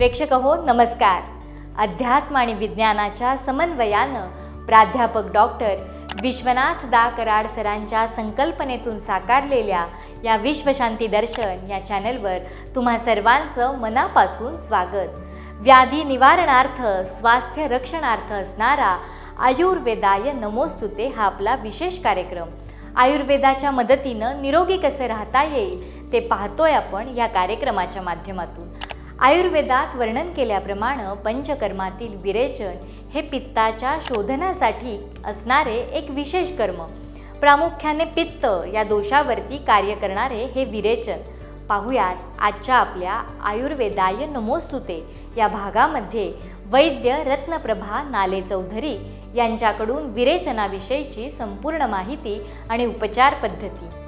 प्रेक्षक हो नमस्कार. अध्यात्म आणि विज्ञानाच्या समन्वयानं प्राध्यापक डॉक्टर विश्वनाथ दा कराड सरांच्या संकल्पनेतून साकारलेल्या या विश्वशांती दर्शन या चॅनलवर तुम्हा सर्वांचं मनापासून स्वागत. व्याधी निवारणार्थ स्वास्थ्य रक्षणार्थ असणारा आयुर्वेदाय नमोस्तुते हा आपला विशेष कार्यक्रम. आयुर्वेदाच्या मदतीनं निरोगी कसे राहता येईल ते पाहतोय आपण या कार्यक्रमाच्या माध्यमातून. आयुर्वेदात वर्णन केल्याप्रमाणे पंचकर्मातील विरेचन हे पित्ताच्या शोधनासाठी असणारे एक विशेष कर्म. प्रामुख्याने पित्त या दोषावरती कार्य करणारे हे विरेचन. पाहुयात आजच्या आपल्या आयुर्वेदाय नमोस्तुते या भागामध्ये वैद्य रत्नप्रभा नाले चौधरी यांच्याकडून विरेचनाविषयीची संपूर्ण माहिती आणि उपचार पद्धती.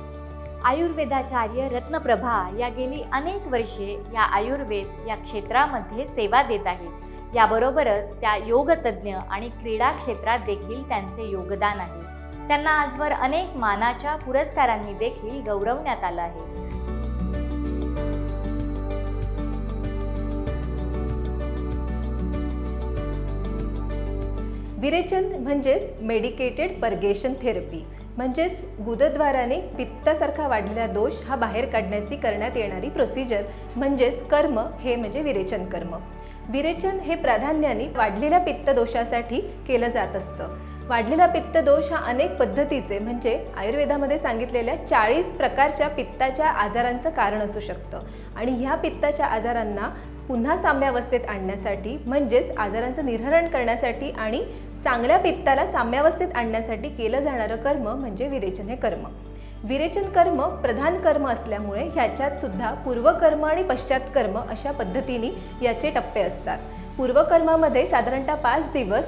आयुर्वेदाचार्य रत्नप्रभा या गेली अनेक वर्षे या आयुर्वेद या क्षेत्रामध्ये सेवा देत आहेत. याबरोबरच त्या योगतज्ञ आणि क्रीडा क्षेत्रात देखील त्यांचे योगदान आहे. त्यांना आजवर अनेक मानाच्या पुरस्कारांनी देखील गौरवण्यात आलं आहे. विरेचन म्हणजेच मेडिकेटेड पर्गेशन थेरपी म्हणजेच गुदद्वाराने पित्तासारखा वाढलेला दोष हा बाहेर काढण्याची करण्यात येणारी प्रोसिजर म्हणजेच कर्म हे म्हणजे विरेचन कर्म. विरेचन हे प्राधान्याने वाढलेल्या पित्त दोषासाठी केलं जात असतं. वाढलेला पित्त दोष हा अनेक पद्धतीचे म्हणजे आयुर्वेदामध्ये सांगितलेल्या चाळीस प्रकारच्या पित्ताच्या आजारांचं कारण असू शकतं. आणि ह्या पित्ताच्या आजारांना पुन्हा साम्यावस्थेत आणण्यासाठी म्हणजेच आजारांचं निर्हरण करण्यासाठी आणि चांगल्या पित्ताला साम्यावस्थेत आणण्यासाठी केलं जाणारं कर्म म्हणजे विरेचन हे कर्म. विरेचन कर्म प्रधान कर्म असल्यामुळे ह्याच्यात सुद्धा पूर्वकर्म आणि पश्चातकर्म अशा पद्धतीने याचे टप्पे असतात. पूर्वकर्मामध्ये साधारणतः पाच दिवस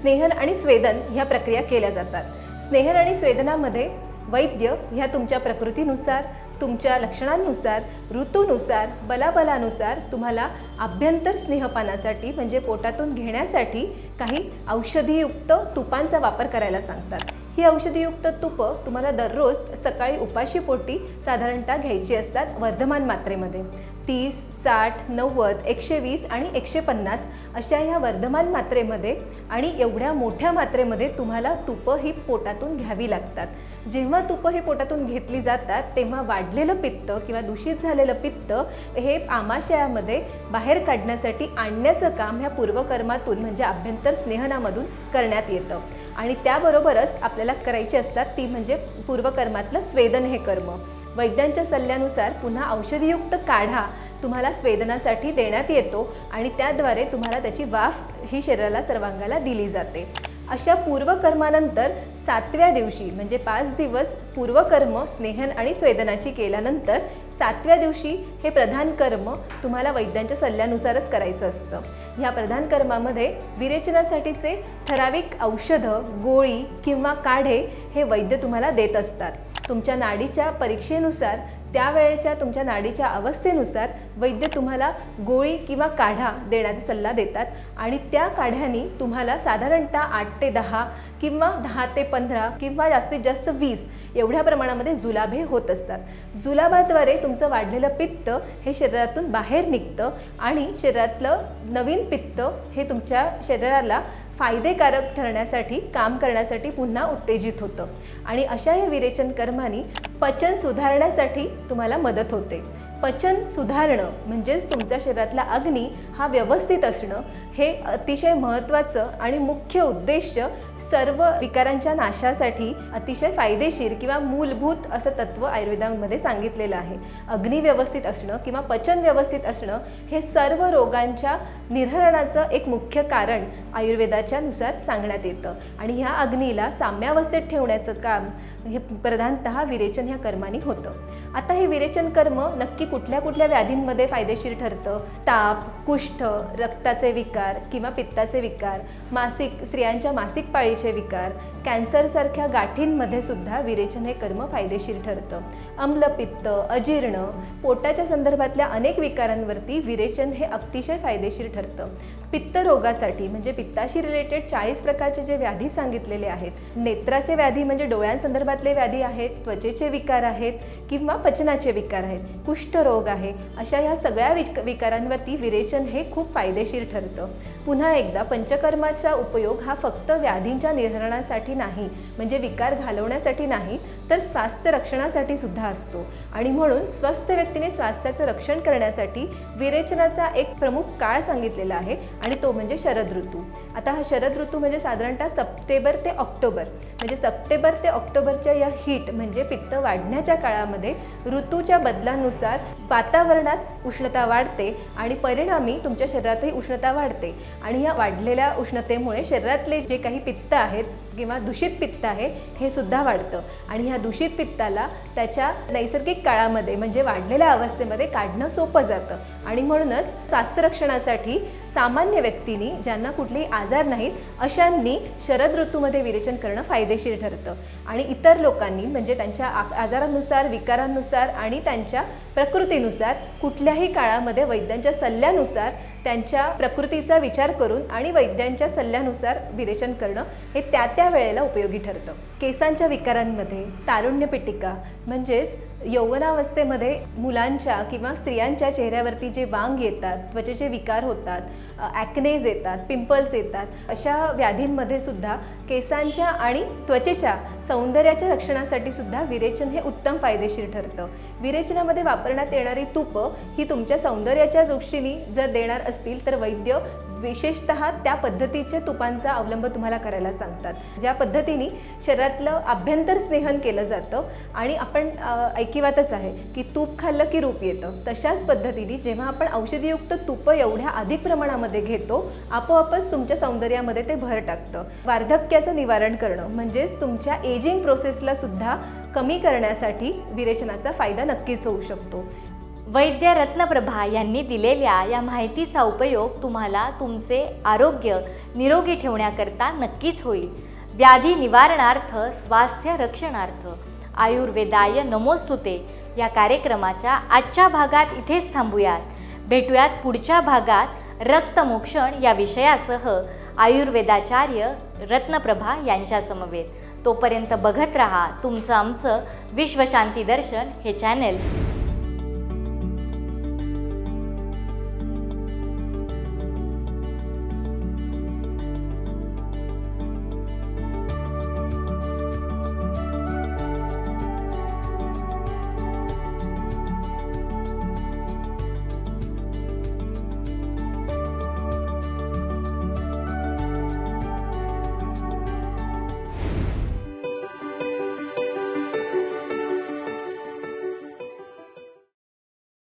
स्नेहन आणि स्वेदन ह्या प्रक्रिया केल्या जातात. स्नेहन आणि स्वेदनामध्ये वैद्य ह्या तुमच्या प्रकृतीनुसार तुमच्या लक्षणांनुसार ऋतूनुसार बलाबलानुसार तुम्हाला अभ्यंतर स्नेहपानासाठी म्हणजे पोटातून घेण्यासाठी काही औषधीयुक्त तुपांचा वापर करायला सांगतात. ही औषधीयुक्त तुपं तुम्हाला दररोज सकाळी उपाशी पोटी साधारणतः घ्यायची असतात वर्धमान मात्रेमध्ये. तीस साठ नव्वद एकशे वीस आणि एकशे पन्नास अशा ह्या वर्धमान मात्रेमध्ये आणि एवढ्या मोठ्या मात्रेमध्ये तुम्हाला तुपं ही पोटातून घ्यावी लागतात. जेव्हा तुपं ही पोटातून घेतली जातात तेव्हा वाढलेलं पित्त किंवा दूषित झालेलं पित्त हे आमाशयामध्ये बाहेर काढण्यासाठी आणण्याचं काम ह्या पूर्वकर्मातून म्हणजे अभ्यंतर स्नेहनामधून करण्यात येतं. आणि त्याबरोबरच आपल्याला करायची असतात ती म्हणजे पूर्वकर्मातलं स्वेदन हे कर्म. वैद्यांच्या सल्ल्यानुसार पुन्हा औषधीयुक्त काढा तुम्हाला स्वेदनासाठी देण्यात येतो आणि त्याद्वारे तुम्हाला त्याची वाफ ही शरीराला सर्वांगाला दिली जाते. अशा पूर्वकर्मानंतर सातव्या दिवशी म्हणजे पाच दिवस पूर्वकर्म स्नेहन आणि स्वेदनाची केल्यानंतर सातव्या दिवशी हे प्रधान कर्म तुम्हाला वैद्यांच्या सल्ल्यानुसारच करायचं असतं. ह्या प्रधान कर्मामध्ये विरेचनासाठीचे ठराविक औषधं गोळी किंवा काढे हे वैद्य तुम्हाला देत असतात. तुमच्या नाडीच्या परीक्षेनुसार त्यावेळेच्या तुमच्या नाडीच्या अवस्थेनुसार वैद्य तुम्हाला गोळी किंवा काढा देण्याचा सल्ला देतात आणि त्या काढ्यानी तुम्हाला साधारणतः आठ ते दहा किंवा दहा ते पंधरा किंवा जास्तीत जास्त वीस एवढ्या प्रमाणामध्ये जुलाबे होत असतात. जुलाबाद्वारे तुमचं वाढलेलं पित्त हे शरीरातून बाहेर निघतं आणि शरीरातलं नवीन पित्त हे तुमच्या शरीराला फायदेकारक ठरण्यासाठी काम करण्यासाठी पुन्हा उत्तेजित होतं. आणि अशा या विरेचन कर्मानी पचन सुधारण्यासाठी तुम्हाला मदत होते. पचन सुधारणं म्हणजेच तुमच्या शरीरातला अग्नी हा व्यवस्थित असणं हे अतिशय महत्त्वाचं आणि मुख्य उद्देश सर्व विकारांच्या नाशासाठी अतिशय फायदेशीर किंवा मूलभूत असं तत्त्व आयुर्वेदामध्ये सांगितलेलं आहे. अग्नी व्यवस्थित असणं किंवा पचन व्यवस्थित असणं हे सर्व रोगांच्या निर्हरणाचं एक मुख्य कारण आयुर्वेदाच्या नुसार सांगण्यात येतं. आणि ह्या अग्नीला साम्यावस्थेत ठेवण्याचं काम हे प्रधानतः विरेचन ह्या कर्माने होतं. आता हे विरेचन कर्म नक्की कुठल्या कुठल्या व्याधींमध्ये फायदेशीर ठरतं? ताप कुष्ठ रक्ताचे विकार किंवा पित्ताचे विकार मासिक स्त्रियांच्या मासिक पाळीचे विकार कॅन्सरसारख्या गाठींमध्ये सुद्धा विरेचन हे कर्म फायदेशीर ठरतं. अम्लपित्त अजीर्ण पोटाच्या संदर्भातल्या अनेक विकारांवरती विरेचन हे अतिशय फायदेशीर ठरतं. पित्तरोगासाठी म्हणजे पित्ताशी रिलेटेड चाळीस प्रकारचे जे व्याधी सांगितलेले आहेत नेत्राचे व्याधी म्हणजे डोळ्यांसंदर्भात शरीरातले व्याधी आहेत त्वचेचे विकार आहेत किंवा पचनाचे विकार आहेत कुष्ठरोग आहे अशा ह्या सगळ्या विक विकारांवरती विरेचन हे खूप फायदेशीर ठरतं. पुन्हा एकदा पंचकर्माचा उपयोग हा फक्त व्याधींच्या निवारणासाठी नाही म्हणजे विकार घालवण्यासाठी नाही तर स्वास्थ्य रक्षणासाठी सुद्धा असतो. आणि म्हणून स्वस्थ व्यक्तीने स्वास्थ्याचं रक्षण करण्यासाठी विरेचनाचा एक प्रमुख काळ सांगितलेला आहे आणि तो म्हणजे शरद ऋतू. आता हा शरद ऋतू म्हणजे साधारणतः सप्टेंबर ते ऑक्टोबर. म्हणजे सप्टेंबर ते ऑक्टोबरच्या या हीट म्हणजे पित्त वाढण्याच्या काळामध्ये ऋतूच्या बदलानुसार वातावरणात उष्णता वाढते आणि परिणामी तुमच्या शरीरातही उष्णता वाढते. आणि या वाढलेल्या उष्णतेमुळे शरीरातले जे काही पित्त आहेत किंवा दूषित पित्त आहे हे सुद्धा वाढतं. आणि ह्या दूषित पित्ताला त्याच्या नैसर्गिक काळामध्ये म्हणजे वाढलेल्या अवस्थेमध्ये काढणं सोपं जातं. आणि म्हणूनच स्वास्थ्यरक्षणासाठी सामान्य व्यक्तींनी ज्यांना कुठलेही आजार नाहीत अशांनी शरद ऋतूमध्ये विरेचन करणं फायदेशीर ठरतं. आणि इतर लोकांनी म्हणजे त्यांच्या आजारानुसार विकारांनुसार आणि त्यांच्या प्रकृतीनुसार कुठल्याही काळामध्ये वैद्यांच्या सल्ल्यानुसार त्यांच्या प्रकृतीचा विचार करून आणि वैद्यांच्या सल्ल्यानुसार विरेचन करणं हे त्या त्या वेळेला उपयोगी ठरतं. केसांच्या विकारांमध्ये तारुण्य पिटिका म्हणजेच यौवनावस्थेमध्ये मुलांच्या किंवा स्त्रियांच्या चेहऱ्यावरती जे वांग येतात त्वचेचे विकार होतात ॲक्नेज येतात पिंपल्स येतात अशा व्याधींमध्ये सुद्धा केसांच्या आणि त्वचेच्या सौंदर्याच्या रक्षणासाठी सुद्धा विरेचन हे उत्तम फायदेशीर ठरतं. विरेचनामध्ये वापरण्यात येणारी तुपं ही तुमच्या सौंदर्याच्या दृष्टीने जर देणार असतील तर वैद्य विशेषत त्या पद्धतीच्या तुपांचा अवलंब तुम्हाला करायला सांगतात. ज्या पद्धतीने शरीरातलं आभ्यंतर स्नेहन केलं जातं आणि आपण ऐकिवातच आहे की तूप खाल्लं की रूप येतं. तशाच पद्धतीने जेव्हा आपण औषधीयुक्त तुपं एवढ्या अधिक प्रमाणामध्ये घेतो आपोआपच तुमच्या सौंदर्यामध्ये ते भर टाकतं. वार्धक्याचं निवारण करणं म्हणजेच तुमच्या एजिंग प्रोसेसला सुद्धा कमी करण्यासाठी विरेचनाचा फायदा नक्कीच होऊ शकतो. वैद्य रत्नप्रभा यांनी दिलेल्या या माहितीचा उपयोग तुम्हाला तुमचे आरोग्य निरोगी ठेवण्याकरता नक्कीच होईल. व्याधी निवारणार्थ स्वास्थ्य रक्षणार्थ. आयुर्वेदाय नमोस्तुते. या कार्यक्रमाच्या आजच्या भागात इथेच थांबूयात. भेटूयात पुढच्या भागात रक्तमोक्षण या विषयासह आयुर्वेदाचार्य रत्नप्रभा यांच्यासमवेत तोपर्यंत बघत रहा तुमचं आमचं विश्वशांती दर्शन हे चॅनेल.